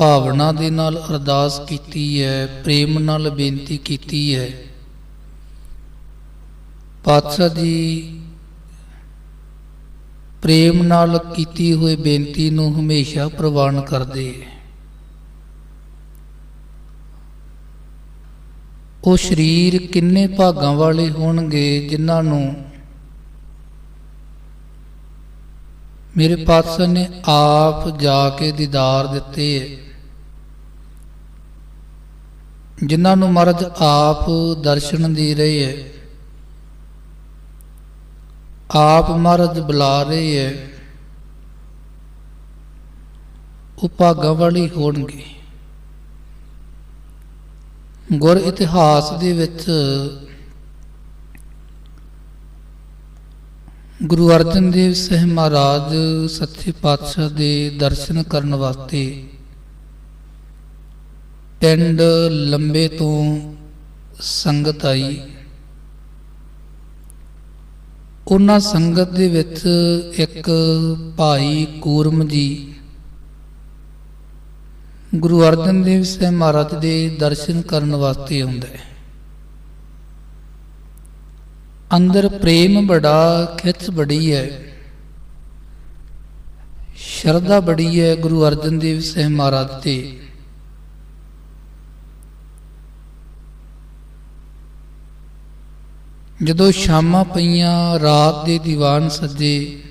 ਭਾਵਨਾ ਦੇ ਨਾਲ ਅਰਦਾਸ ਕੀਤੀ ਹੈ, ਪ੍ਰੇਮ ਨਾਲ ਬੇਨਤੀ ਕੀਤੀ ਹੈ। ਪਾਤਸ਼ਾਹ ਜੀ, ਪ੍ਰੇਮ ਨਾਲ ਕੀਤੀ ਹੋਈ ਬੇਨਤੀ ਨੂੰ ਹਮੇਸ਼ਾ ਪ੍ਰਵਾਨ ਕਰਦੇ। ਉਹ ਸਰੀਰ ਕਿੰਨੇ ਭਾਗਾਂ ਵਾਲੇ ਹੋਣਗੇ ਜਿਨ੍ਹਾਂ ਨੂੰ ਮੇਰੇ ਪਾਤਸ਼ਾਹ ਨੇ ਆਪ ਜਾ ਕੇ ਦੀਦਾਰ ਦਿੱਤੇ ਜਿਨ੍ਹਾਂ ਨੂੰ ਮਹਾਰਾਜ ਆਪ ਦਰਸ਼ਨ ਦੇ ਰਹੀ ਹੈ। ਆਪ ਮਹਾਰਾਜ ਬੁਲਾ ਰਹੀ ਹੈ। ਉਹ ਭਾਗਾਂ ਵਾਲੀ ਹੋਣਗੇ। ਗੁਰ ਇਤਿਹਾਸ ਦੇ ਵਿੱਚ ਗੁਰੂ ਅਰਜਨ ਦੇਵ ਸਾਹਿਬ ਮਹਾਰਾਜ ਸੱਚੇ ਪਾਤਸ਼ਾਹ ਦੇ ਦਰਸ਼ਨ ਕਰਨ ਵਾਸਤੇ ਪਿੰਡ ਲੰਬੇ ਤੋਂ ਸੰਗਤ ਆਈ। ਉਹਨਾਂ ਸੰਗਤ ਦੇ ਵਿੱਚ ਇੱਕ ਭਾਈ ਕੂਰਮ ਜੀ ਗੁਰੂ ਅਰਜਨ ਦੇਵ ਸਾਹਿਬ ਮਹਾਰਾਜ ਦੇ ਦਰਸ਼ਨ ਕਰਨ ਵਾਸਤੇ ਆਉਂਦਾ ਹੈ। ਅੰਦਰ ਪ੍ਰੇਮ ਬੜਾ, ਖਿੱਚ ਬੜੀ ਹੈ। ਸ਼ਰਧਾ ਬੜੀ ਹੈ ਗੁਰੂ ਅਰਜਨ ਦੇਵ ਸਾਹਿਬ ਮਹਾਰਾਜ ਤੇ। ਜਦੋਂ ਸ਼ਾਮਾਂ ਪਈਆਂ, ਰਾਤ ਦੇ ਦੀਵਾਨ ਸੱਜੇ,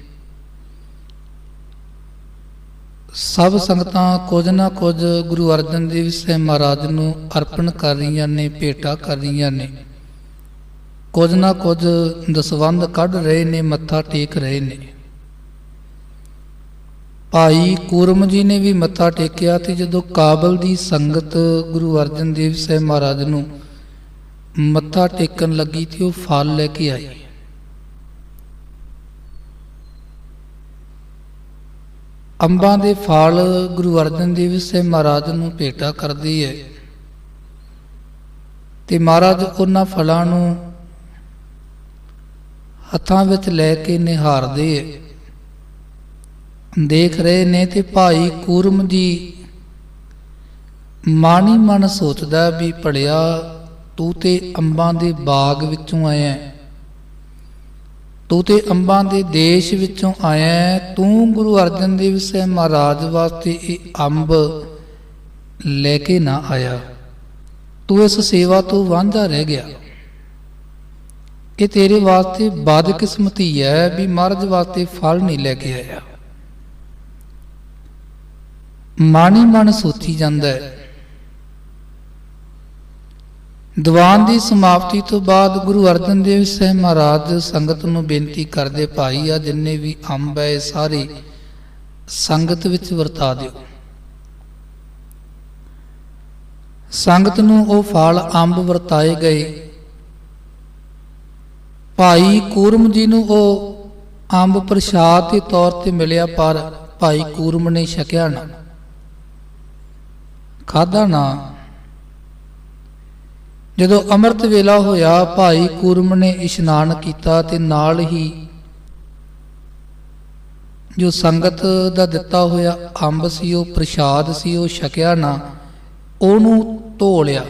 ਸਭ ਸੰਗਤਾਂ ਕੁਝ ਨਾ ਕੁਝ ਗੁਰੂ ਅਰਜਨ ਦੇਵ ਸਾਹਿਬ ਮਹਾਰਾਜ ਨੂੰ ਅਰਪਣ ਕਰ ਰਹੀਆਂ ਨੇ, ਭੇਟਾ ਕਰ ਰਹੀਆਂ ਨੇ। ਕੁਝ ਨਾ ਕੁਝ ਦਸਵੰਧ ਕੱਢ ਰਹੇ ਨੇ, ਮੱਥਾ ਟੇਕ ਰਹੇ ਨੇ। ਭਾਈ ਕੂਰਮ ਜੀ ਨੇ ਵੀ ਮੱਥਾ ਟੇਕਿਆ ਤੇ ਜਦੋਂ ਕਾਬਲ ਦੀ ਸੰਗਤ ਗੁਰੂ ਅਰਜਨ ਦੇਵ ਸਾਹਿਬ ਮਹਾਰਾਜ ਨੂੰ ਮੱਥਾ ਟੇਕਣ ਲੱਗੀ ਤੇ ਉਹ ਫਲ ਲੈ ਕੇ ਆਈ। ਅੰਬਾਂ ਦੇ ਫਲ ਗੁਰੂ ਅਰਜਨ ਦੇਵ ਸਾਹਿਬ ਮਹਾਰਾਜ ਨੂੰ ਭੇਟਾ ਕਰਦੀ ਹੈ ਤੇ ਮਹਾਰਾਜ ਉਹਨਾਂ ਫਲਾਂ ਨੂੰ ਹੱਥਾਂ ਵਿੱਚ ਲੈ ਕੇ ਨਿਹਾਰਦੇ ਹੈ। ਦੇਖ ਰਹੇ ਨੇ ਤੇ ਭਾਈ ਕੂਰਮ ਜੀ ਮਾਣੀ ਮਨ ਸੋਚਦਾ ਵੀ ਪੜਿਆ ਤੂੰ ਤੇ ਅੰਬਾਂ ਦੇ ਬਾਗ ਵਿੱਚੋਂ ਆਇਆ ਤੂੰ ਤੇ ਅੰਬਾਂ ਦੇ ਦੇਸ਼ ਵਿੱਚੋਂ ਆਇਆ ਤੂੰ ਗੁਰੂ ਅਰਜਨ ਦੇਵ ਸਾਹਿਬ ਮਹਾਰਾਜ ਵਾਸਤੇ ਇਹ ਅੰਬ ਲੈ ਕੇ ਨਾ ਆਇਆ। ਤੂੰ ਇਸ ਸੇਵਾ ਤੋਂ ਵਾਂਝਾ ਰਹਿ ਗਿਆ। ਇਹ ਤੇਰੇ ਵਾਸਤੇ ਬਦਕਿਸਮਤੀ ਹੈ ਵੀ ਮਹਾਰਾਜ ਵਾਸਤੇ ਫਲ ਨਹੀਂ ਲੈ ਕੇ ਆਇਆ। ਮਾਣੀ ਮਨ ਸੋਚੀ ਜਾਂਦਾ ਹੈ। ਦੀਵਾਨ ਦੀ ਸਮਾਪਤੀ ਤੋਂ ਬਾਅਦ ਗੁਰੂ ਅਰਜਨ ਦੇਵ ਸਾਹਿਬ ਮਹਾਰਾਜ ਸੰਗਤ ਨੂੰ ਬੇਨਤੀ ਕਰਦੇ ਭਾਈ ਆ, ਜਿੰਨੇ ਵੀ ਅੰਬ ਹੈ ਸਾਰੇ ਸੰਗਤ ਵਿੱਚ ਵਰਤਾ ਦਿਓ। ਸੰਗਤ ਨੂੰ ਉਹ ਫਲ, ਅੰਬ ਵਰਤਾਏ ਗਏ। ਭਾਈ ਕੂਰਮ ਜੀ ਨੂੰ ਉਹ ਅੰਬ ਪ੍ਰਸ਼ਾਦ ਦੇ ਤੌਰ ਤੇ ਮਿਲਿਆ, ਪਰ ਭਾਈ ਕੂਰਮ ਨੇ ਛਕਿਆ ਨਾ। ਖਾਦਾ ਨਾ। ਜਦੋਂ ਅੰਮ੍ਰਿਤ ਵੇਲਾ ਹੋਇਆ ਭਾਈ ਕੁਰਮ ਨੇ ਇਸ਼ਨਾਨ ਕੀਤਾ ਤੇ ਨਾਲ ਹੀ ਜੋ ਸੰਗਤ ਦਾ ਦਿੱਤਾ ਹੋਇਆ ਅੰਬ ਸੀ ਉਹ ਪ੍ਰਸ਼ਾਦ ਸੀ ਉਹ ਛਕਿਆ ਨਾ ਉਹਨੂੰ ਧੋ ਲਿਆ।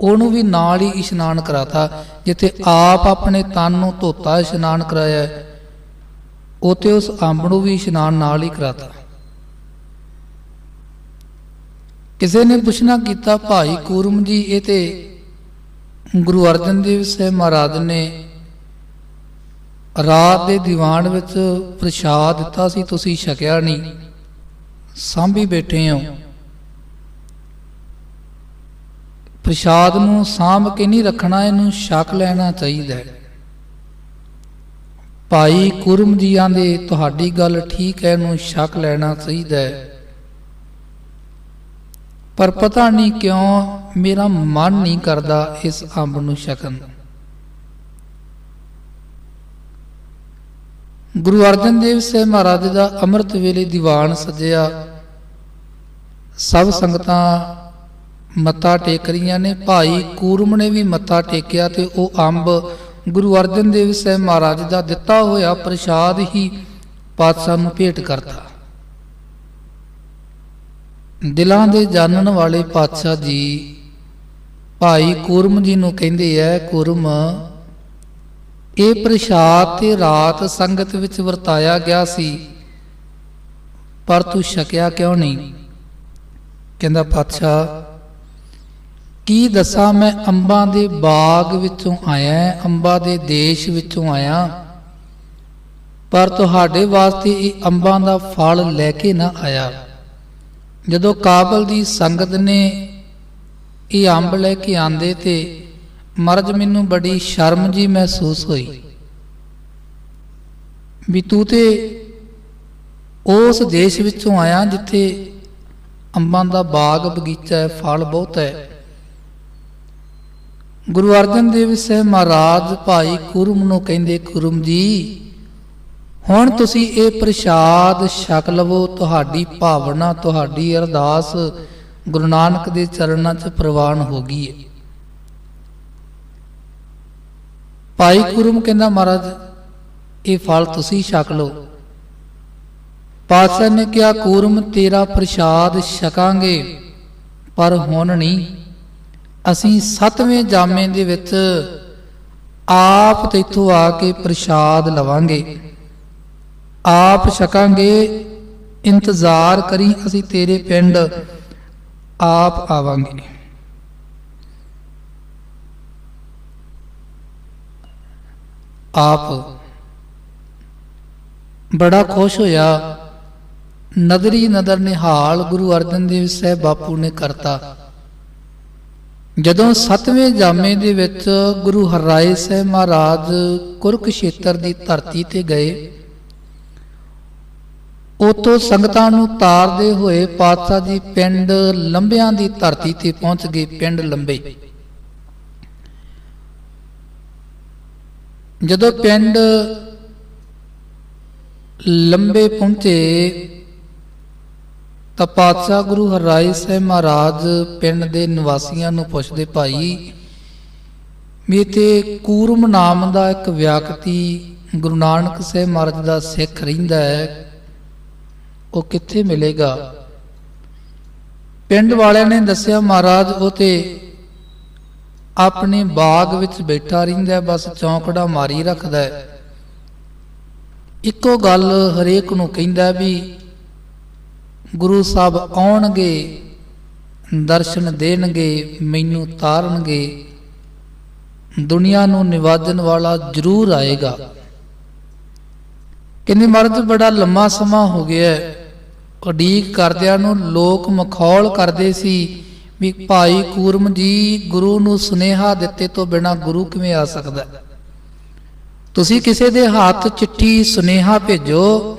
ਉਹਨੂੰ ਵੀ ਨਾਲ ਹੀ ਇਸ਼ਨਾਨ ਕਰਾਤਾ ਜਿੱਥੇ ਆਪ ਆਪਣੇ ਤਨ ਨੂੰ ਧੋਤਾ ਇਸ਼ਨਾਨ ਕਰਾਇਆ ਹੈ, ਉਤੇ ਉਸ ਅੰਬ ਨੂੰ ਵੀ ਇਸ਼ਨਾਨ ਨਾਲ ਹੀ ਕਰਾਤਾ। ਕਿਸੇ ਨੇ ਪੁੱਛਣਾ ਕੀਤਾ, ਭਾਈ ਕੂਰਮ ਜੀ, ਇਹ ਤੇ ਗੁਰੂ ਅਰਜਨ ਦੇਵ ਸਾਹਿਬ ਮਹਾਰਾਜ ਨੇ ਰਾਤ ਦੇ ਦੀਵਾਨ ਵਿੱਚ ਪ੍ਰਸ਼ਾਦ ਦਿੱਤਾ ਸੀ, ਤੁਸੀਂ ਛਕਿਆ ਨਹੀਂ। ਸਾਂਭੀ ਬੈਠੇ ਹੋ। ਪ੍ਰਸ਼ਾਦ ਨੂੰ ਸਾਂਭ ਕੇ ਨਹੀਂ ਰੱਖਣਾ, ਇਹਨੂੰ ਛਕ ਲੈਣਾ ਚਾਹੀਦਾ ਹੈ। ਭਾਈ ਕੁਰਮ ਜੀਆਂ ਦੇ ਤੁਹਾਡੀ ਗੱਲ ਠੀਕ ਹੈ, ਇਹਨੂੰ ਛਕ ਲੈਣਾ ਚਾਹੀਦਾ ਹੈ। ਪਰ ਪਤਾ ਨਹੀਂ ਕਿਉਂ ਮੇਰਾ ਮਨ ਨਹੀਂ ਕਰਦਾ ਇਸ ਅੰਬ ਨੂੰ ਛਕਣ ਗੁਰੂ ਅਰਜਨ ਦੇਵ ਸਾਹਿਬ ਮਹਾਰਾਜ ਦਾ ਅੰਮ੍ਰਿਤ ਵੇਲੇ ਦੀਵਾਨ ਸਜਿਆ। ਸਭ ਸੰਗਤਾਂ ਮੱਥਾ ਟੇਕ ਰਹੀਆਂ ਨੇ। ਭਾਈ ਕੂਰਮ ਨੇ ਵੀ ਮੱਥਾ ਟੇਕਿਆ ਤੇ ਉਹ ਅੰਬ ਗੁਰੂ ਅਰਜਨ ਦੇਵ ਸਾਹਿਬ ਮਹਾਰਾਜ ਦਾ ਦਿੱਤਾ ਹੋਇਆ ਪ੍ਰਸ਼ਾਦ ਹੀ ਪਾਤਸ਼ਾਹ ਨੂੰ ਭੇਟ ਕਰਤਾ। ਦਿਲਾਂ ਦੇ ਜਾਣਨ ਵਾਲੇ ਪਾਤਸ਼ਾਹ ਜੀ, ਭਾਈ ਕੁਰਮ ਜੀ ਨੂੰ ਕਹਿੰਦੇ ਐ, ਕੁਰਮ, ਇਹ ਪ੍ਰਸ਼ਾਦ ਤੇ ਰਾਤ ਸੰਗਤ ਵਿੱਚ ਵਰਤਾਇਆ ਗਿਆ ਸੀ, ਪਰ ਤੂੰ ਛਕਿਆ ਕਿਉਂ ਨਹੀਂ? ਕਹਿੰਦਾ, ਪਾਤਸ਼ਾਹ, ਕੀ ਦੱਸਾਂ ਮੈਂ ਅੰਬਾਂ ਦੇ ਬਾਗ ਵਿੱਚੋਂ ਆਇਆ ਅੰਬਾਂ ਦੇ ਦੇਸ਼ ਵਿੱਚੋਂ ਆਇਆ, ਪਰ ਤੁਹਾਡੇ ਵਾਸਤੇ ਇਹ ਅੰਬਾਂ ਦਾ ਫਲ ਲੈ ਕੇ ਨਾ ਆਇਆ। ਜਦੋਂ ਕਾਬਲ ਦੀ ਸੰਗਤ ਨੇ ਇਹ ਅੰਬ ਲੈ ਕੇ ਆਂਦੇ ਤੇ ਮਰਜ ਮੈਨੂੰ ਬੜੀ ਸ਼ਰਮ ਜੀ ਮਹਿਸੂਸ ਹੋਈ ਵੀ ਤੂੰ ਤੇ ਉਸ ਦੇਸ਼ ਵਿੱਚੋਂ ਆਇਆ ਜਿੱਥੇ ਅੰਬਾਂ ਦਾ ਬਾਗ, ਬਗੀਚਾ ਹੈ, ਫਲ ਬਹੁਤ ਹੈ। ਗੁਰੂ ਅਰਜਨ ਦੇਵ ਸਾਹਿਬ ਮਹਾਰਾਜ ਭਾਈ ਕੁਰਮ ਨੂੰ ਕਹਿੰਦੇ, ਕੁਰਮ ਜੀ ਹੁਣ ਤੁਸੀਂ ਇਹ ਪ੍ਰਸ਼ਾਦ ਛਕ ਲਵੋ, ਤੁਹਾਡੀ ਭਾਵਨਾ, ਤੁਹਾਡੀ ਅਰਦਾਸ ਗੁਰੂ ਨਾਨਕ ਦੇ ਚਰਨਾਂ 'ਚ ਪ੍ਰਵਾਨ ਹੋ ਗਈ ਹੈ। ਭਾਈ ਕੁਰਮ ਕਹਿੰਦਾ, ਮਹਾਰਾਜ, ਇਹ ਫਲ ਤੁਸੀਂ ਛਕ ਲਓ। ਪਾਤਸ਼ਾਹ ਨੇ ਕਿਹਾ, ਕੁਰਮ, ਤੇਰਾ ਪ੍ਰਸ਼ਾਦ ਛਕਾਂਗੇ, ਪਰ ਹੁਣ ਨਹੀਂ। ਅਸੀਂ ਸੱਤਵੇਂ ਜਾਮੇ ਦੇ ਵਿੱਚ ਆਪ ਤੇ ਇੱਥੋਂ ਆ ਕੇ ਪ੍ਰਸ਼ਾਦ ਲਵਾਂਗੇ। ਆਪ ਛਕਾਂਗੇ, ਇੰਤਜ਼ਾਰ ਕਰੀ ਅਸੀਂ ਤੇਰੇ ਪਿੰਡ, ਆਪ ਆਵਾਂਗੇ। ਆਪ, ਬੜਾ ਖੁਸ਼ ਹੋਇਆ। ਨਦਰੀ ਨਦਰ ਨਿਹਾਲ ਗੁਰੂ ਅਰਜਨ ਦੇਵ ਸਾਹਿਬ ਬਾਪੂ ਨੇ ਕਰਤਾ। ਜਦੋਂ ਸੱਤਵੇਂ ਜਾਮੇ ਦੇ ਵਿੱਚ ਗੁਰੂ ਹਰਰਾਏ ਸਾਹਿਬ ਮਹਾਰਾਜ ਕੁਰਕਸ਼ੇਤਰ ਦੀ ਧਰਤੀ ਤੇ ਗਏ ਉਤੋਂ ਸੰਗਤਾਂ ਨੂੰ ਤਾਰਦੇ ਹੋਏ ਪਾਤਸ਼ਾਹ ਜੀ ਪਿੰਡ ਲੰਬਿਆਂ ਦੀ ਧਰਤੀ ਤੇ ਪਹੁੰਚ ਗਏ, ਪਿੰਡ ਲੰਬੇ। ਜਦੋਂ ਪਿੰਡ ਲੰਬੇ ਪਹੁੰਚੇ, ਤਾਂ ਪਾਤਸ਼ਾਹ ਗੁਰੂ ਹਰਰਾਏ ਸਾਹਿਬ ਮਹਾਰਾਜ ਪਿੰਡ ਦੇ ਨਿਵਾਸੀਆਂ ਨੂੰ ਪੁੱਛਦੇ, ਭਾਈ, ਵੀ ਤੇ ਕੂਰਮ ਨਾਮ ਦਾ ਇੱਕ ਵਿਅਕਤੀ ਗੁਰੂ ਨਾਨਕ ਸਾਹਿਬ ਮਹਾਰਾਜ ਦਾ ਸਿੱਖ ਰਹਿੰਦਾ ਹੈ ਉਹ ਕਿੱਥੇ ਮਿਲੇਗਾ? ਪਿੰਡ ਵਾਲਿਆਂ ਨੇ ਦੱਸਿਆ, ਮਹਾਰਾਜ, ਉਹ ਤੇ ਆਪਣੇ ਬਾਗ ਵਿੱਚ ਬੈਠਾ ਰਹਿੰਦਾ ਬਸ ਚੌਂਕੜਾ ਮਾਰੀ ਰੱਖਦਾ ਹੈ। ਇੱਕੋ ਗੱਲ ਹਰੇਕ ਨੂੰ ਕਹਿੰਦਾ ਵੀ ਗੁਰੂ ਸਾਹਿਬ ਆਉਣਗੇ, ਦਰਸ਼ਨ ਦੇਣਗੇ, ਮੈਨੂੰ ਤਾਰਨਗੇ, ਦੁਨੀਆ ਨੂੰ ਨਿਵਾਜਣ ਵਾਲਾ ਜ਼ਰੂਰ ਆਏਗਾ। ਕਹਿੰਦੇ ਮਰਦ ਬੜਾ ਲੰਮਾ ਸਮਾਂ ਹੋ ਗਿਆ ਹੈ। ਉਡੀਕ ਕਰਦਿਆਂ ਨੂੰ ਲੋਕ ਮਖੌਲ ਕਰਦੇ ਸੀ ਵੀ ਭਾਈ ਕੂਰਮ ਜੀ ਗੁਰੂ ਨੂੰ ਸੁਨੇਹਾ ਦਿੱਤੇ ਤੋਂ ਬਿਨਾ ਗੁਰੂ ਕਿਵੇਂ ਆ ਸਕਦਾ? ਤੁਸੀਂ ਕਿਸੇ ਦੇ ਹੱਥ ਚਿੱਠੀ ਸੁਨੇਹਾ ਭੇਜੋ।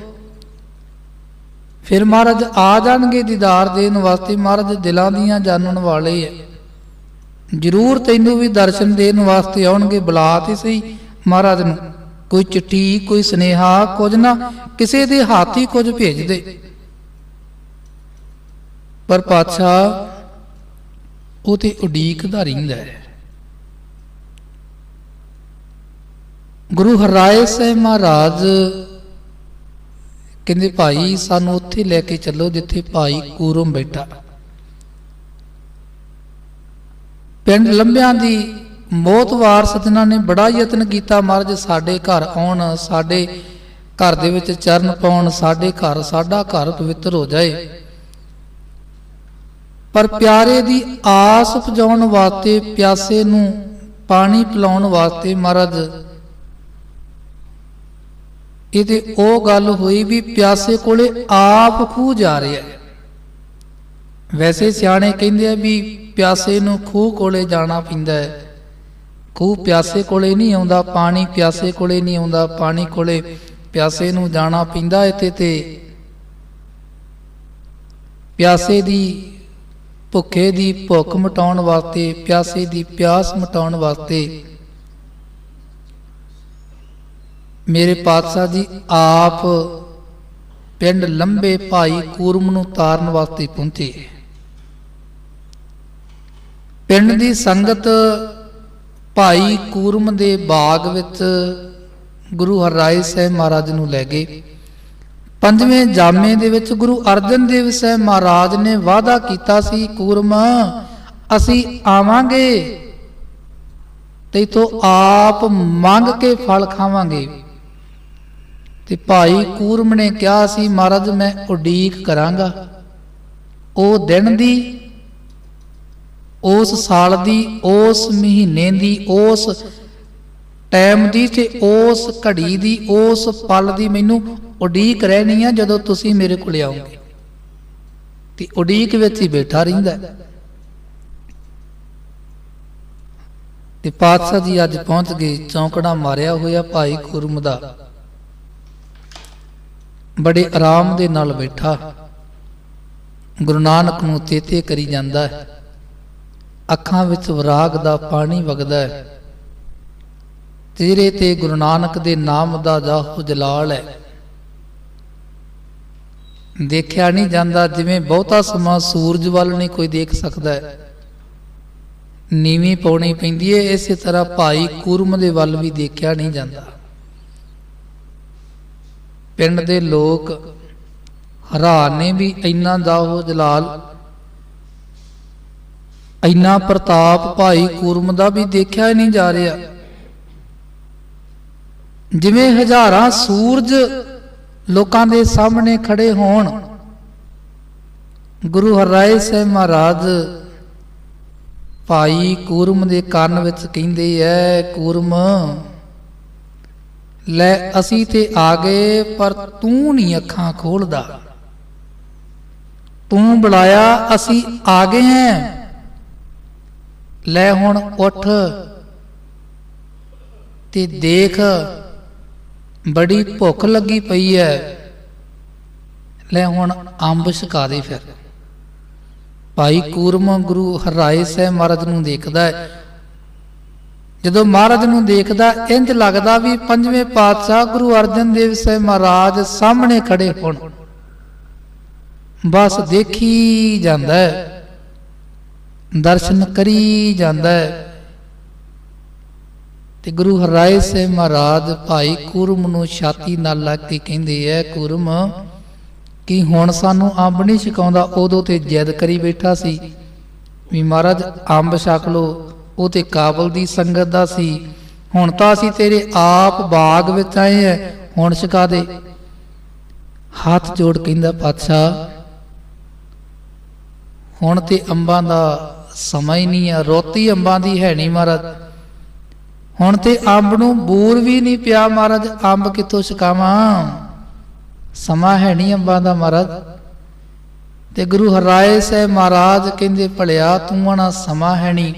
ਫਿਰ ਮਹਾਰਾਜ ਆ ਜਾਣਗੇ ਦੀਦਾਰ ਦੇਣ ਵਾਸਤੇ। ਮਹਾਰਾਜ ਦਿਲਾਂ ਦੀਆਂ ਜਾਣਨ ਵਾਲੇ ਹੈ ਜ਼ਰੂਰ ਤੈਨੂੰ ਵੀ ਦਰਸ਼ਨ ਦੇਣ ਵਾਸਤੇ ਆਉਣਗੇ, ਬੁਲਾ ਤੇ ਸਹੀ ਮਹਾਰਾਜ ਨੂੰ। ਕੋਈ ਚਿੱਠੀ, ਕੋਈ ਸੁਨੇਹਾ ਕੁਝ ਨਾ, ਕਿਸੇ ਦੇ ਹੱਥ ਹੀ ਕੁਝ ਭੇਜ ਦੇ। ਪਰ ਪਾਤਸ਼ਾਹ, ਉਹ ਤੇ ਉਡੀਕ ਦਾ ਰਹਿੰਦਾ ਹੈ। ਗੁਰੂ ਹਰਾਏ ਸਾਹਿਬ ਮਹਾਰਾਜ ਕਹਿੰਦੇ, ਭਾਈ, ਸਾਨੂੰ ਉੱਥੇ ਲੈ ਕੇ ਚੱਲੋ ਜਿੱਥੇ ਭਾਈ ਕੂਰਮ ਬੈਠਾ। ਪਿੰਡ ਲੰਬਿਆਂ ਦੀ ਮੋਤਵਾਰ ਸਜਣਾ ਨੇ ਬੜਾ ਯਤਨ ਕੀਤਾ ਮਹਾਰਾਜ, ਸਾਡੇ ਘਰ ਆਉਣ, ਸਾਡੇ ਘਰ ਦੇ ਵਿੱਚ ਚਰਨ ਪਾਉਣ, ਸਾਡੇ ਘਰ, ਸਾਡਾ ਘਰ ਪਵਿੱਤਰ ਹੋ ਜਾਏ। ਪਰ ਪਿਆਰੇ ਦੀ ਆਸ ਪਜਾਉਣ ਵਾਸਤੇ ਪਿਆਸੇ ਨੂੰ ਪਾਣੀ ਪਿਲਾਉਣ ਵਾਸਤੇ ਮਹਾਰਾਜ, ਇਹਦੇ ਉਹ ਗੱਲ ਹੋਈ ਵੀ ਪਿਆਸੇ ਕੋਲੇ ਆਪ ਖੂਹ ਜਾ ਰਿਹਾ ਵੈਸੇ ਸਿਆਣੇ ਕਹਿੰਦੇ ਆ ਵੀ ਪਿਆਸੇ ਨੂੰ ਖੂਹ ਕੋਲੇ ਜਾਣਾ ਪੈਂਦਾ ਹੈ। ਖੂਹ ਪਿਆਸੇ ਕੋਲੇ ਨਹੀਂ ਆਉਂਦਾ, ਪਾਣੀ ਪਿਆਸੇ ਕੋਲੇ ਨਹੀਂ ਆਉਂਦਾ, ਪਾਣੀ ਕੋਲੇ ਪਿਆਸੇ ਨੂੰ ਜਾਣਾ ਪੈਂਦਾ ਇੱਥੇ ਤੇ। ਪਿਆਸੇ ਦੀ ਭੁੱਖੇ ਦੀ ਭੁੱਖ ਮਿਟਾਉਣ ਵਾਸਤੇ, ਪਿਆਸੇ ਦੀ ਪਿਆਸ ਮਿਟਾਉਣ ਵਾਸਤੇ। ਮੇਰੇ ਪਾਤਸ਼ਾਹ ਜੀ, ਆਪ ਪਿੰਡ ਲੰਬੇ ਭਾਈ ਕੂਰਮ ਨੂੰ ਤਾਰਨ ਵਾਸਤੇ ਪਹੁੰਚੇ। ਪਿੰਡ ਦੀ ਸੰਗਤ ਭਾਈ ਕੂਰਮ ਦੇ ਬਾਗ ਵਿੱਚ ਗੁਰੂ ਹਰਰਾਏ ਸਾਹਿਬ ਮਹਾਰਾਜ ਨੂੰ ਲੈ ਗਏ। ਪੰਜਵੇਂ ਜਾਮੇ ਦੇ ਵਿੱਚ ਗੁਰੂ ਅਰਜਨ ਦੇਵ ਸਾਹਿਬ ਮਹਾਰਾਜ ਨੇ ਵਾਅਦਾ ਕੀਤਾ ਸੀ, ਕੂਰਮ, ਅਸੀਂ ਆਵਾਂਗੇ ਤੇ ਤੋਂ ਆਪ ਮੰਗ ਕੇ ਫਲ ਖਾਵਾਂਗੇ। ਤੇ ਭਾਈ ਕੂਰਮ ਨੇ ਕਿਹਾ ਸੀ, ਮਹਾਰਾਜ ਮੈਂ ਉਡੀਕ ਕਰਾਂਗਾ। ਉਹ ਦਿਨ ਦੀ, ਉਸ ਸਾਲ ਦੀ, ਉਸ ਮਹੀਨੇ ਦੀ, ਉਸ ਟਾਈਮ ਦੀ ਤੇ ਉਸ ਘੜੀ ਦੀ, ਉਸ ਪਲ ਦੀ ਮੈਨੂੰ ਉਡੀਕ ਰਹਿਣੀ ਆ ਜਦੋਂ ਤੁਸੀਂ ਮੇਰੇ ਕੋਲ ਆਓਗੇ। ਤੇ ਉਡੀਕ ਵਿੱਚ ਹੀ ਬੈਠਾ ਰਹਿੰਦਾ ਤੇ ਪਾਤਸ਼ਾਹ ਜੀ ਅੱਜ ਪਹੁੰਚ ਗਏ, ਚੌਂਕੜਾ ਮਾਰਿਆ ਹੋਇਆ ਭਾਈ ਕੁਰਮ ਦਾ। ਬੜੇ ਆਰਾਮ ਦੇ ਨਾਲ ਬੈਠਾ। ਗੁਰੂ ਨਾਨਕ ਨੂੰ ਤੇਤੇ ਕਰੀ ਜਾਂਦਾ ਹੈ। ਅੱਖਾਂ ਵਿੱਚ ਵਿਰਾਗ ਦਾ ਪਾਣੀ ਵਗਦਾ ਹੈ। ਤੇਰੇ ਤੇ ਗੁਰੂ ਨਾਨਕ ਦੇ ਨਾਮ ਦਾ ਜਾਹੋ ਜਲਾਲ ਹੈ। ਦੇਖਿਆ ਨਹੀਂ ਜਾਂਦਾ, ਜਿਵੇਂ ਬਹੁਤਾ ਸਮਾਂ ਸੂਰਜ ਵੱਲ ਨਹੀਂ ਕੋਈ ਦੇਖ ਸਕਦਾ ਹੈ। ਨੀਵੀਂ ਪਾਉਣੀ ਪੈਂਦੀ ਹੈ ਇਸੇ ਤਰ੍ਹਾਂ ਭਾਈ ਕੁਰਮ ਦੇ ਵੱਲ ਵੀ ਦੇਖਿਆ ਨਹੀਂ ਜਾਂਦਾ। ਪਿੰਡ ਦੇ ਲੋਕ ਹਰਾਨ ਨੇ ਵੀ ਇੰਨਾ ਜਾਹੋ ਜਲਾਲ ਇੰਨਾ ਪ੍ਰਤਾਪ ਭਾਈ ਕੁਰਮ ਦਾ ਵੀ ਦੇਖਿਆ ਨਹੀਂ ਜਾ ਰਿਹਾ। ਜਿਵੇਂ ਹਜ਼ਾਰਾਂ ਸੂਰਜ ਲੋਕਾਂ ਦੇ ਸਾਹਮਣੇ ਖੜੇ ਹੋਣ। ਗੁਰੂ ਹਰਿਰਾਏ ਸਾਹਿਬ ਮਹਾਰਾਜ ਭਾਈ ਕੂਰਮ ਦੇ ਕੰਨ ਵਿੱਚ ਕਹਿੰਦੇ ਐ, ਕੂਰਮ, ਲੈ ਅਸੀਂ ਤੇ ਆ ਗਏ, ਪਰ ਤੂੰ ਨਹੀਂ ਅੱਖਾਂ ਖੋਲਦਾ। ਤੂੰ ਬੁਲਾਇਆ, ਅਸੀਂ ਆ ਗਏ ਐ। ਲੈ ਹੁਣ ਉੱਠ ਤੇ ਦੇਖ ਬੜੀ ਭੁੱਖ ਲੱਗੀ ਪਈ ਐ। ਲੈ ਹੁਣ ਅੰਬ ਛਕਾ ਦੇ ਫਿਰ। ਭਾਈ ਕੂਰਮ ਗੁਰੂ ਹਰਾਏ ਸਾਹਿਬ ਮਹਾਰਾਜ ਨੂੰ ਦੇਖਦਾ ਹੈ ਜਦੋਂ ਮਹਾਰਾਜ ਨੂੰ ਦੇਖਦਾ ਇੰਜ ਲੱਗਦਾ ਵੀ ਪੰਜਵੇਂ ਪਾਤਸ਼ਾਹ ਗੁਰੂ ਅਰਜਨ ਦੇਵ ਸਾਹਿਬ ਮਹਾਰਾਜ ਸਾਹਮਣੇ ਖੜੇ ਹੋਣ। ਬਸ ਦੇਖੀ ਜਾਂਦਾ ਹੈ ਦਰਸ਼ਨ ਕਰੀ ਜਾਂਦਾ ਹੈ ਤੇ ਗੁਰੂ ਹਰਾਏ ਸਾਹਿਬ ਮਹਾਰਾਜ ਭਾਈ ਕੁਰਮ ਨੂੰ ਛਾਤੀ ਨਾਲ ਲੱਗ ਕੇ ਕਹਿੰਦੇ ਐ, ਕੁਰਮ, ਕਿ ਹੁਣ ਸਾਨੂੰ ਅੰਬ ਨਹੀਂ ਛਕਾਉਂਦਾ, ਉਦੋਂ ਤੇ ਜਿੱਦ ਕਰੀ ਬੈਠਾ ਸੀ। ਵੀ ਮਹਾਰਾਜ, ਅੰਬ ਛਕ ਲੋ ਉਹ ਤੇ ਕਾਬਲ ਦੀ ਸੰਗਤ ਦਾ ਸੀ। ਹੁਣ ਤਾਂ ਅਸੀਂ ਤੇਰੇ ਆਪ ਬਾਗ ਵਿੱਚ ਆਏ ਐ, ਹੁਣ ਛਕਾ ਦੇ। ਹੱਥ ਜੋੜ ਕਹਿੰਦਾ, ਪਾਤਸ਼ਾਹ, ਹੁਣ ਤੇ ਅੰਬਾਂ ਦਾ ਸਮਾਂ ਹੀ ਨਹੀਂ ਆ ਰੋਤੀ ਅੰਬਾਂ ਦੀ ਹੈ ਨਹੀਂ ਮਹਾਰਾਜ। ਹੁਣ ਤੇ ਅੰਬ ਨੂੰ ਬੂਰ ਵੀ ਨਹੀਂ ਪਿਆ ਮਹਾਰਾਜ, ਅੰਬ ਕਿੱਥੋਂ ਛਕਾਵਾਂ? ਸਮਾਂ ਹੈ ਨਹੀਂ ਅੰਬਾਂ ਦਾ ਮਹਾਰਾਜ। ਤੇ ਗੁਰੂ ਹਰਾਏ ਸਾਹਿਬ ਮਹਾਰਾਜ ਕਹਿੰਦੇ, ਭਲਿਆ ਤੂੰ ਆਣਾ ਸਮਾਂ ਹੈ ਨਹੀਂ।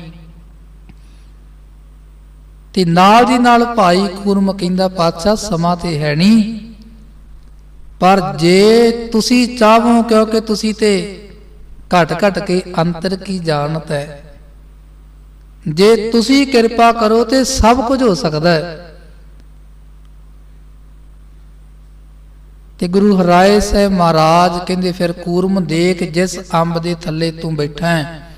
ਤੇ ਨਾਲ ਦੀ ਨਾਲ ਭਾਈ ਕੁਰਮ ਕਹਿੰਦਾ, ਪਾਤਸ਼ਾਹ ਸਮਾਂ ਤੇ ਹੈ ਨਹੀਂ। ਪਰ ਜੇ ਤੁਸੀਂ ਚਾਹੋ ਕਿਉਂਕਿ ਤੁਸੀਂ ਤੇ ਘਟ ਘਟ ਕੇ ਅੰਤਰ ਕੀ ਜਾਣਤ ਹੈ? ਜੇ ਤੁਸੀਂ ਕਿਰਪਾ ਕਰੋ ਤੇ ਸਭ ਕੁਝ ਹੋ ਸਕਦਾ ਹੈ। ਤੇ ਗੁਰੂ ਹਰਾਏ ਸਾਹਿਬ ਮਹਾਰਾਜ ਕਹਿੰਦੇ, ਫਿਰ ਕੂਰਮ ਦੇਖ ਜਿਸ ਅੰਬ ਦੇ ਥੱਲੇ ਤੂੰ ਬੈਠਾ ਹੈ।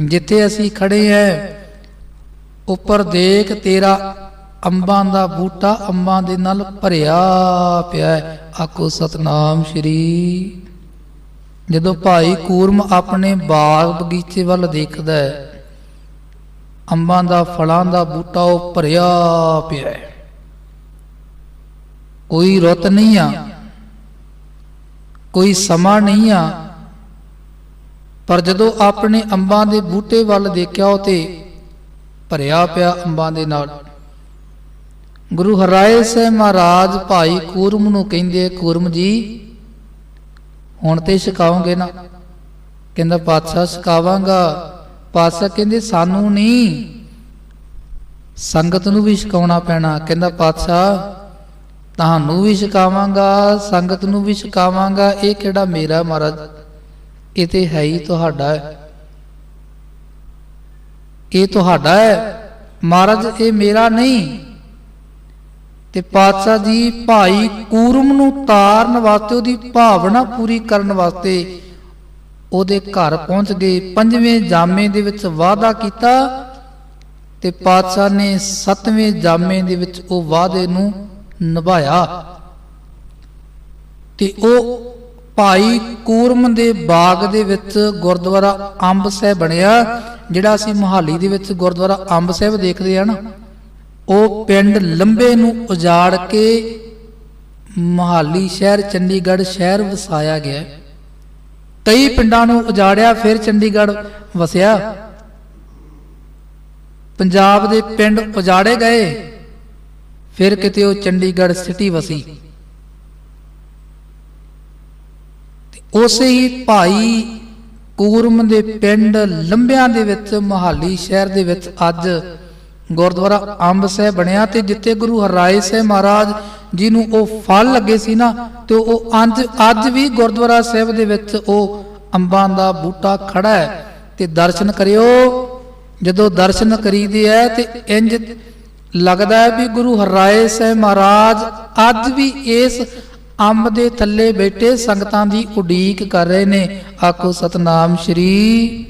ਜਿੱਥੇ ਅਸੀਂ ਖੜੇ ਹੈ, ਉੱਪਰ ਦੇਖ ਤੇਰਾ ਅੰਬਾਂ ਦਾ ਬੂਟਾ ਅੰਬਾਂ ਦੇ ਨਾਲ ਭਰਿਆ ਪਿਆ ਹੈ। ਆਖੋ ਸਤਨਾਮ ਸ਼੍ਰੀ ਜਦੋਂ ਭਾਈ ਕੂਰਮ ਆਪਣੇ ਬਾਗ ਬਗੀਚੇ ਵੱਲ ਦੇਖਦਾ ਹੈ ਅੰਬਾਂ ਦਾ, ਫਲਾਂ ਦਾ ਬੂਟਾ ਉਹ ਭਰਿਆ ਪਿਆ ਹੈ। ਕੋਈ ਰੁੱਤ ਨਹੀਂ ਆ, ਕੋਈ ਸਮਾਂ ਨਹੀਂ ਆ, ਪਰ ਜਦੋਂ ਆਪਣੇ ਅੰਬਾਂ ਦੇ ਬੂਟੇ ਵੱਲ ਦੇਖਿਆ ਉਹ ਤੇ ਭਰਿਆ ਪਿਆ ਅੰਬਾਂ ਦੇ ਨਾਲ। ਗੁਰੂ ਹਰਾਏ ਸਾਹਿਬ ਮਹਾਰਾਜ ਭਾਈ ਕੂਰਮ ਨੂੰ ਕਹਿੰਦੇ, ਕੂਰਮ ਜੀ, ਹੁਣ ਤੇ ਛਕਾਓਗੇ ਨਾ? ਕਹਿੰਦਾ, ਪਾਤਸ਼ਾਹ, ਛਕਾਵਾਂਗਾ। ਪਾਤਸ਼ਾਹ ਕਹਿੰਦੇ, ਸਾਨੂੰ ਨਹੀਂ। ਸੰਗਤ ਨੂੰ ਵੀ ਛਕਾਉਣਾ ਪੈਣਾ। ਕਹਿੰਦਾ, ਪਾਤਸ਼ਾਹ, ਤੁਹਾਨੂੰ ਵੀ ਛਕਾਵਾਂਗਾ, ਸੰਗਤ ਨੂੰ ਵੀ ਛਕਾਵਾਂਗਾ। ਇਹ ਕਿਹੜਾ ਮੇਰਾ ਮਹਾਰਾਜ? ਇਹ ਤੇ ਹੈ ਹੀ ਤੁਹਾਡਾ ਇਹ ਤੁਹਾਡਾ ਹੈ। ਮਹਾਰਾਜ, ਇਹ ਮੇਰਾ ਨਹੀਂ। ਤੇ ਪਾਤਸ਼ਾਹ ਜੀ ਭਾਈ ਕੂਰਮ ਨੂੰ ਤਾਰਨ ਵਾਸਤੇ, ਉਹਦੀ ਭਾਵਨਾ ਪੂਰੀ ਕਰਨ ਵਾਸਤੇ ਉਹਦੇ ਘਰ ਪਹੁੰਚ ਗਏ ਪੰਜਵੇਂ ਜਾਮੇ ਦੇ ਵਿੱਚ ਵਾਅਦਾ ਕੀਤਾ ਤੇ ਪਾਤਸ਼ਾਹ ਨੇ ਸੱਤਵੇਂ ਜਾਮੇ ਦੇ ਵਿੱਚ ਉਹ ਵਾਅਦੇ ਨੂੰ ਨਿਭਾਇਆ ਤੇ ਉਹ ਭਾਈ ਕੂਰਮ ਦੇ ਬਾਗ ਦੇ ਵਿੱਚ ਗੁਰਦੁਆਰਾ ਅੰਬ ਸਾਹਿਬ ਬਣਿਆ, ਜਿਹੜਾ ਅਸੀਂ ਮੁਹਾਲੀ ਦੇ ਵਿੱਚ ਗੁਰਦੁਆਰਾ ਅੰਬ ਸਾਹਿਬ ਦੇਖਦੇ ਆ ਨਾ, ਉਹ ਪਿੰਡ ਲੰਬੇ ਨੂੰ ਉਜਾੜ ਕੇ ਮੁਹਾਲੀ ਸ਼ਹਿਰ, ਚੰਡੀਗੜ੍ਹ ਸ਼ਹਿਰ ਵਸਾਇਆ ਗਿਆ ਹੈ। ਕਈ ਪਿੰਡਾਂ ਨੂੰ ਉਜਾੜਿਆ, ਫਿਰ ਚੰਡੀਗੜ੍ਹ ਵਸਿਆ। ਪੰਜਾਬ ਦੇ ਪਿੰਡ ਉਜਾੜੇ ਗਏ, ਫਿਰ ਕਿਤੇ ਉਹ ਚੰਡੀਗੜ੍ਹ ਸਿਟੀ ਵਸੀ। ਉਸੇ ਹੀ ਭਾਈ ਕੂਰਮ ਦੇ ਪਿੰਡ ਲੰਬਿਆਂ ਦੇ ਵਿੱਚ, ਮੁਹਾਲੀ ਸ਼ਹਿਰ ਦੇ ਵਿੱਚ ਅੱਜ ਗੁਰਦੁਆਰਾ ਅੰਬ ਸਾਹਿਬ ਬਣਿਆ ਤੇ ਜਿੱਥੇ ਗੁਰੂ ਹਰਿਰਾਏ ਸਾਹਿਬ ਮਹਾਰਾਜ ਜਿਹਨੂੰ ਉਹ ਫਲ ਲੱਗੇ ਸੀ ਨਾ, ਤੇ ਉਹ ਅੱਜ ਅੱਜ ਵੀ ਗੁਰਦੁਆਰਾ ਸਾਹਿਬ ਦੇ ਵਿੱਚ ਉਹ ਅੰਬਾਂ ਦਾ ਬੂਟਾ ਖੜਾ ਹੈ। ਤੇ ਦਰਸ਼ਨ ਕਰਿਓ। ਜਦੋਂ ਦਰਸ਼ਨ ਕਰੀਦੇ ਐ, ਤੇ ਇੰਜ ਲੱਗਦਾ ਹੈ ਵੀ ਗੁਰੂ ਹਰਿਰਾਏ ਸਾਹਿਬ ਮਹਾਰਾਜ ਅੱਜ ਵੀ ਇਸ ਅੰਬ ਦੇ ਥੱਲੇ ਬੈਠੇ ਸੰਗਤਾਂ ਦੀ ਉਡੀਕ ਕਰ ਰਹੇ ਨੇ। ਆਖੋ ਸਤਨਾਮ ਸ਼੍ਰੀ